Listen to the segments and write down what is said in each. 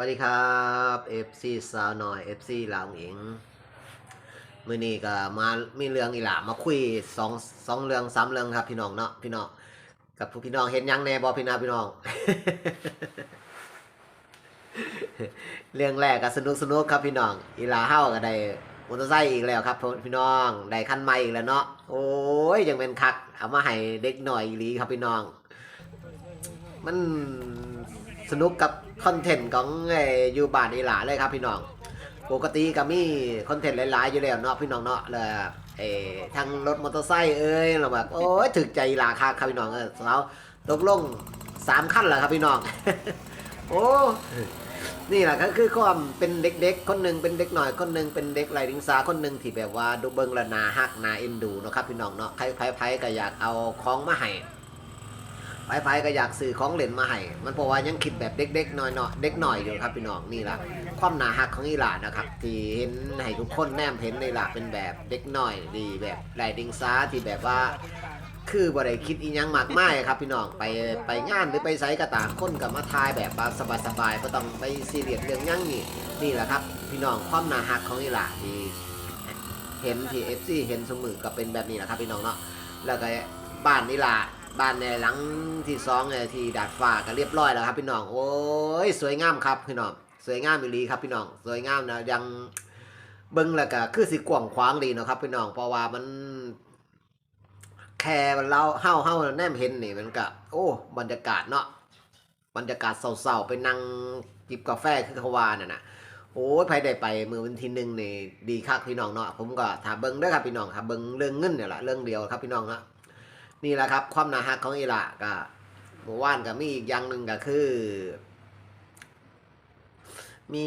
วัสดีครับ FC สาวหน้อย FC ลาวหญิงมื้อนี้ก็มามีเรื่องอีหล่ามาคุยสองสองเรื่องสามเรื่องครับ พี่น้องเนาะพี่น้องกับพวกพี่น้องเห็นยังแน่บ่พี่นาพี่น้อง เรื่องแรกก็สนุกสนุกครับพี่น้อง อีหลาเฮาก็ได้มอเตอร์ไซค์อีกแล้วครับพี่น้องได้คันใหม่อีกแล้วเนาะโอ้ยยังเป็นคักเอามาให้เด็กหน่อยอีหลีครับพี่น้อง มันสนุกกับ คอนเทนต์ของไอ้อยูบานอีหลาเลยครับพี่น้อง ปกติก็มีคอนเทนต์หลายๆอยู่แล้วเนาะพี่น้องเนาะเลยเอ่อทางรถมอเตอร์ไซค์เอ้ยเราแบบโอ้ยถึกใจอีหลาคักครับพี่น้องเออสาวตกลงสามขั้นแล้วครับพี่น้อง โอ้นี่แหละก็คือความเป็นเด็กๆ คนหนึ่งเป็นเด็กหน่อยคนหนึ่งเป็นเด็กไรดิงสาคนหนึ่งที่แบบว่าดูเบิงละนาฮักนาเอ็นดูเนาะครับพี่น้องเนาะใครใครใครก็อยากเอาของมาให้ ใครใครก็อยากซื้อของเล่นมาให้ มันเพราะว่ายังคิดแบบเด็กๆน้อยเนาะเด็กหน่อยอยู่ครับพี่น้องนี่แหละความหนาฮักของอีหลานะครับ ที่เห็นให้ทุกคนแนมเห็นในหลาเป็นแบบเด็กหน่อยดีแบบไรดิงซาที่แบบว่า คือบ่ได้คิดอีหยังมากมายครับพี่น้องไปไปงานหรือไปไสก็ตามคนกับมาทายแบบว่าสบายๆบ่ต้องไปซีเรียสเรื่องยังนี่นี่แหละครับ พี่น้องความหนาฮักของอีหล่าที่เห็นที่ FC เห็นสมือก็เป็นแบบนี้แหละครับพี่น้องเนาะแล้วก็บ้านอีหล่า บ้านในหลังที่สองเนี่ยที่ดาดฟ้าก็เรียบร้อยแล้วครับพี่น้อง โอ้ยสวยงามครับพี่น้อง สวยงามอีหลีครับพี่น้อง สวยงามนะยังเบิ่งแล้วก็คือสิกว้างขวางดีเนาะครับพี่น้อง เพราะว่ามันแค่เราเฮาเฮาแนมเห็นนี่มันก็โอ้บรรยากาศเนาะ บรรยากาศเศร้าๆไปนั่งจิบกาแฟคือเขาวาน่ะนะโอ้ยใครได้ไปมือวันที่หนึ่งนี่ดีคักพี่น้องเนาะผมก็ถามเบิ้งเด้ครับพี่น้องครับเบิ้งเรื่องเงินเนี่ยแหละเรื่องเดียวครับพี่น้องเนาะ นี่แหละครับ ความน่าฮักของอีหละก็เมื่อวานก็มีอีกอย่างหนึ่งก็คือ มี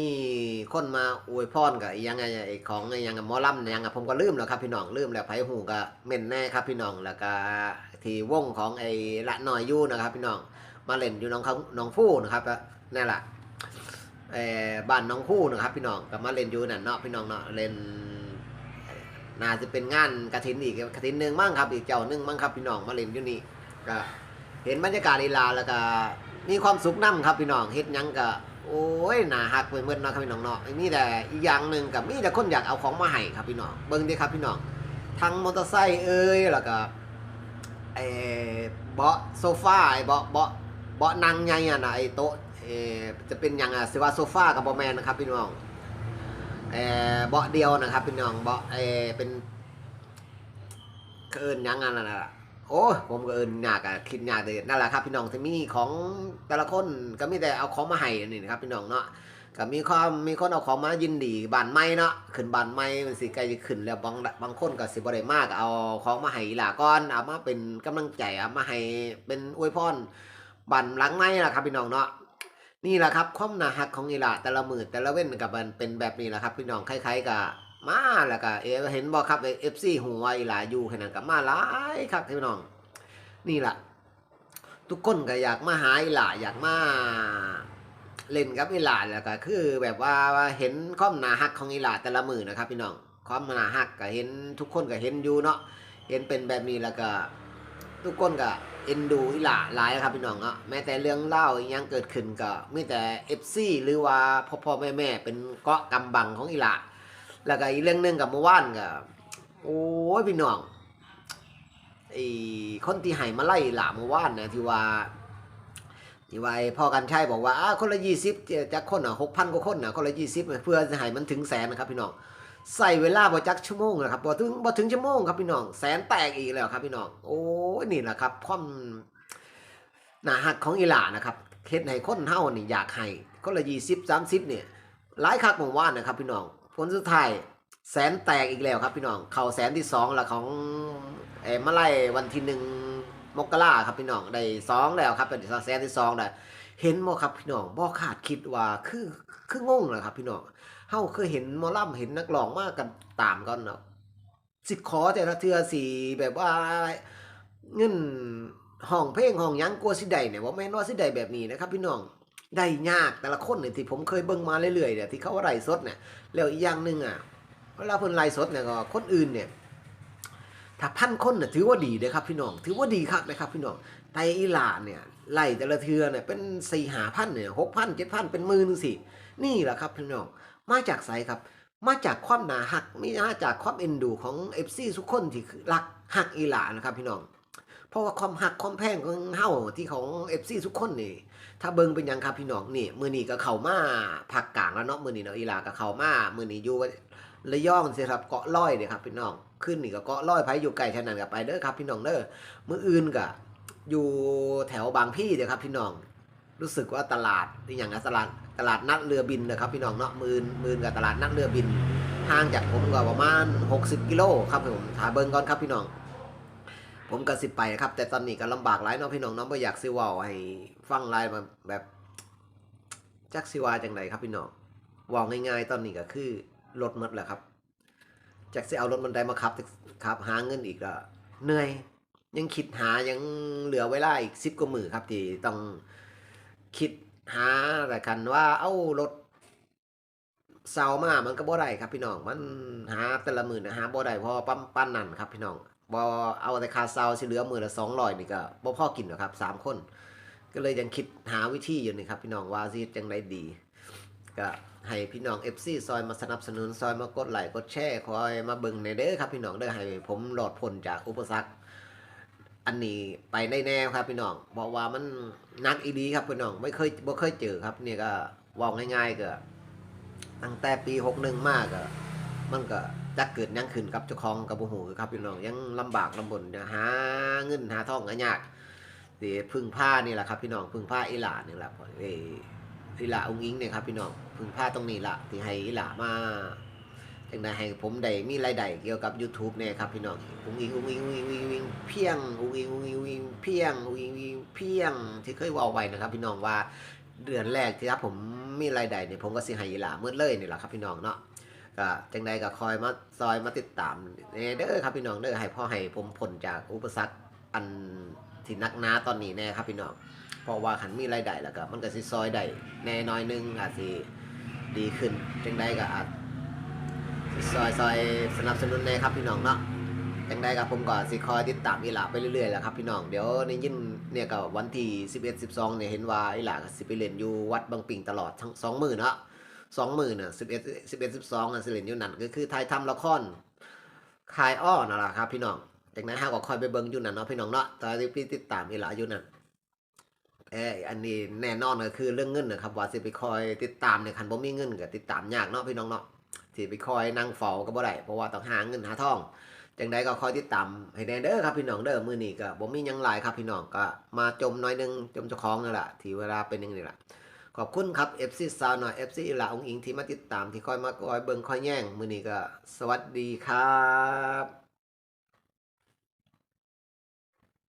คนมาอวยพรกับอีหยังไงไอ้ของไอ้ยังกับมอลำเนี่ยยังกับผมก็ลืมแล้วครับพี่น้องลืมแล้วไผหูก็เม่นแน่ครับพี่น้องแล้วก็ที่วงของไอ้ละน้อยยู่นะครับ พี่น้องมาเล่นอยู่น้องเขาน้องฟู่นะครับนั่นแหละเอ่บ้านน้องฟู่นะครับ พี่น้องก็มาเล่นอยู่นั่นเนาะพี่น้องเนาะเล่น น่าจะเป็นงานกระถินอีกกระถินหนึ่งมั้งครับอีกเจ้าหนึ่งมั้งครับพี่น้องมาเล่นอยู่นี่ก็เห็นบรรยากาศลีลาแล้วก็มีความสุขนํครับพี่น้องเฮ็ดหยังก็โอ้ยน่าฮักไปเมื่อนาะครับพี่น้องเนาะมีแต่อีกอย่างหนึ่งกับมีแต่คนอยากเอาของมาให้ครับพี่น้องเบิ่งดิครับพี่น้องทั้งมอเตอร์ไซค์เอ้ยแล้วก็ไอ้เบาะโซฟาไอ้เบาะเบาะเบาะนั่งใหญ่อะนะไอ้โต๊ะเออจะเป็นหยังอะสิว่าโซฟากับบ่แมนนะครับพี่น้อง เออเบาะเดียวนะครับพี่น้องเบาะเออเป็นเกินยังอันนั้นน่ะโอ้ผมก็เอินยากอะคิดยากเลยนั่นแหละครับ พี่น้องที่มีของแต่ละคนก็มีแต่เอาของมาให้นี่นะครับพี่น้องเนาะก็มีความมีคนเอาของมายินดีบานไม้เนาะขึ้นบานไม้มันสิใกล้จะขึ้นแล้วบางบางคนก็สิบ่ได้มากเอาของมาให้หล่าก่อนเอามาเป็นกำลังใจเอามาให้เป็นอวยพรบันหลังไม้ละครับพี่น้องเนาะ นี่แหละครับความหนาฮักของอีหล่าแต่ละมือแต่ละเว้นกับมันเป็นแบบนี้แหละครับพี่น้องคล้ายๆกับมาแล้วก็เอเห็นบ่ครับเอฟซีหัวอีหล่าอยู่ขนาดกับมาหลายครับพี่น้อง นี่แหละทุกคนก็อยากมาหาอีหล่าอยากมาเล่นกับอีหล่าแล้วก็คือแบบว่าเห็นความหนาฮักของอีหล่าแต่ละมือนะครับ พี่น้องความหนาฮักก็เห็นทุกคนก็เห็นอยู่เนาะเห็นเป็นแบบนี้แล้วก็ทุกคนก็ เอ็นดูอีหล่าหลายนะครับพี่น้องเนาะแม้แต่เรื่องเล่าอีหยังเกิดขึ้นก็มีแต่เอฟซีหรือว่าพ่อพ่อแม่แม่เป็นเกาะกำบังของอีหล่าแล้วก็อีเรื่องหนึงกับเมื่อวานก็โอ้ยพี่น้องไอ้คนที่ให้มาไล่หล่ามเมื่อวานนะที่ว่าที่ว่าพ่อกันชัยบอกว่าคนละยี่สิบจากคนอะหกพันกว่าคนอะคนละยี่สิบเพื่อจะให้มันถึงแสนนะครับพี่น้อง ใส่เวลาบ่จักชั่วโมงนะครับบ่ถึงบ่ถึงชั่วโมงครับพี่น้องแสนแตกอีกแล้วครับพี่น้องโอ้นี่แหละครับความหนาหักของอีหล่านะครับเฮ็ดให้คนเฮานี่อยากให้คนละยี่สิบสามสิบเนี่ยหลายคักเมื่านะครับพี่น้องผลสุดท้ายแสนแตกอีกแล้วครับพี่น้องเข้าแสนที่สองล้วของเออมาไล่วันที่หนึ่งมกราครับพี่น้องได้สองแล้วครับเป็นแซนที่สองได้เห็นบ่ครับพี่น้องบ่คาดคิดว่าคือคืองงเลยครับพี่น้อง เฮาเคยเห็นมอลำเห็นนักร้องมากกันตามกันเนาะสิขอแต่ละเทื่อสิแบบว่าเงินห้องเพลงห้องยังกลัวสิได้เนี่ยบ่าแม่นว่าสิได้แบบนี้นะครับ พี่น้องได้ยากแต่ละคนเนี่ยที่ผมเคยเบิ่งมาเรื่อยๆเนี่ยที่เขาว่าไลฟ์สดเนี่ยแล้วอีกอย่างหนึ่งอะเวลาเพิ่นไลฟ์สดเนี่ยก็คนอื่นเนี่ยถ้าพันคนน่ะถือว่าดีเลยครับพี่น้อง ถือว่าดีคักเลยครับพี่น้องแต่อีหลาเนี่ยไล่แต่ละเทือเนี่ยเป็นสี่หาพันเนี่ยหกพันเจ็ดพันเป็นหมื่นสินี่แหละครับพี่น้อง มาจากไสครับ มาจากความหนาหักมีมาจากความเอ็นดูของเอฟซีทุกคนที่คือรักหักอีหลานะครับพี่น้องเพราะว่าความหักความแพงของเฮาที่ของเอฟซีทุกคนนี่ ถ้าเบิ่งเป็นยังครับพี่น้องนี่มือนี้ก็เข้ามาภาคกลางแล้วเนาะมือนี้เนาะอีหลาก็เข้ามามือนี้อยู่ระยองสิครับเกาะร้อยเนี่ยครับพี่น้องขึ้นนี่ก็เกาะร้อยไผอยู่ไกลแค่นั้นก็ไปเด้อครับพี่น้องเด้อมืออื่นก็อยู่แถวบางพี่เด้อครับพี่น้อง รู้สึกว่าตลาดอย่างนะตลาดตลาดนัดเรือบินนะครับพี่น้องเนาะมืนมืนกับตลาดนัดเรือบินห่างจากผมก็ประมาณ 60 กิโลครับผมถาเบิ่งก่อนครับพี่น้อง ผมก็สิบไปนะครับ แต่ตอนนี้ก็ลำบากหลายเนาะพี่น้องเนาะบ่อยากสิว้าให้ฟังหลายมาแบบจักสิว่าจังไดครับพี่น้องว้าง่ายๆ ตอนนี้ก็คือรถหมดแหละครับจักสิเอารถมันไดมาขับขับหาเงินอีกก็เหนื่อย ยังคิดหายังเหลือเวลาอีก10กว่ามือครับที่ต้อง คิดหาแต่กันว่าเอ้ารถเซามามันก็บ่ได้ครับพี่น้อง มันหาแต่ละหมื้อนะหาบ่ได้พอปั๊มปั้นนั่นครับพี่น้องบ่เอาแต่คาเซาสิเหลือมือละ200นี่ก็บ่พอกินหรอกครับสามคน ก็เลยยังคิดหาวิธีอยู่นี่ครับพี่น้องว่าสิจังไดดีก็ให้พี่น้อง FC ซอยมาสนับสนุนซอยมากดไลค์กดแชร์คอยมาเบิ่งในเด้อครับพี่น้องเด้อให้ผมหลอดพ้นจากอุปสรรค อันนี้ไปได้แน่ครับพี่น้องบอกว่ามันนักอีดีครับพี่น้องไม่เคยบ่เคยเจอครับเนี่ยก็ว่าง่ายๆก็ตั้งแต่ปี61มากก็มันก็จักเกิดยังขึ้นกับเจ้าของกับบ่ฮู้คือครับพี่น้องยังลำบากลำบนจะหาเงินหาทองก็ยากสิพึ่งผ้านี่แหละครับพี่น้องพึ่งผ้าอีหลานี่แหละเอ้ยอีหลาองค์อิงเนี่ยครับพี่น้องพึ่งผ้าตรงนี้ละที่ให้อีหลามา จังไดให้ผมได้มีรายได้เกี่ยวกับ YouTube เนี่ยครับพี่น้องอุ้งอิงอุ้งอิงอุ้งอิงอุ้งอิงเพียงอุ้งอิงอุ้งอิงอุ้งอิงเพียงอุ้งอิงอุ้งอิงเพียงที่เคยเว่าไว้นะครับ พี่น้องว่าเดือนแรกที่ครับผมมีรายได้เนี่ยผมก็สิให้อีหลาเมื่อเลยนี่แหละครับพี่น้องเนาะก็จังใดก็คอยมาซอยมาติดตามเด้อครับพี่น้องเด้อให้พ่อให้ผมพ้นจากอุปสรรคอันที่นักหนาตอนนี้แน่ครับพี่น้องเพราะว่าขันมีรายได้แล้วก็มันก็สิซอยได้แน่น้อยนึงอาจสิดีขึ้นจังใดก็อาจ ซอยซอยสนับสนุนแน่ครับพี่น้องเนาะจังใดก็ผมก็สิคอยติดตามอีหลาไปเรื่อยๆแหละครับพี่น้องเดี๋ยวในยินเนี่ยก็วันที่11 12เนี่ยเห็นว่าอีหลาสิไปเล่นอยู่วัดบางปิงตลอดทั้งสองมื้อเนาะสองหมื่นอะสิบเอ็ดสิบเอ็ดสิบสองอะสิเลนอยู่นั่นก็คือไทยทำละครคายอ้อนั่นแหละครับพี่น้องจากนั้นห้าก็คอยไปเบิ่งอยู่นั่นเนาะพี่น้องเนาะตอนที่พี่ติดตามอีหลาอยู่นั่นเอออันนี้แน่นอนก็คือเรื่องเงินนะครับว่าสิไปคอยติดตามเนี่ยคันบ่มีเงินก็ติดตามยากเนาะพี่น้องเนาะ ที่ไปคอยนั่งเฝ้าก็บ่ได้เพราะว่าต้องหาเงินหาทองจังใดก็คอยติดตามให้แน่เด้อครับพี่น้องเด้อมือนี้ก็บ่มียังหลายครับพี่น้องก็มาจมหน้อยหนึงจมเจ้าของนั่นแหละที่เวลาเป็นอย่างนี้แหละขอบคุณครับ FC สาวหน่อย FC อีหลาองอิงที่มาติดตามที่คอยมาคอยเบิ่งคอยแย่งมือนี้ก็สวัสดีครับ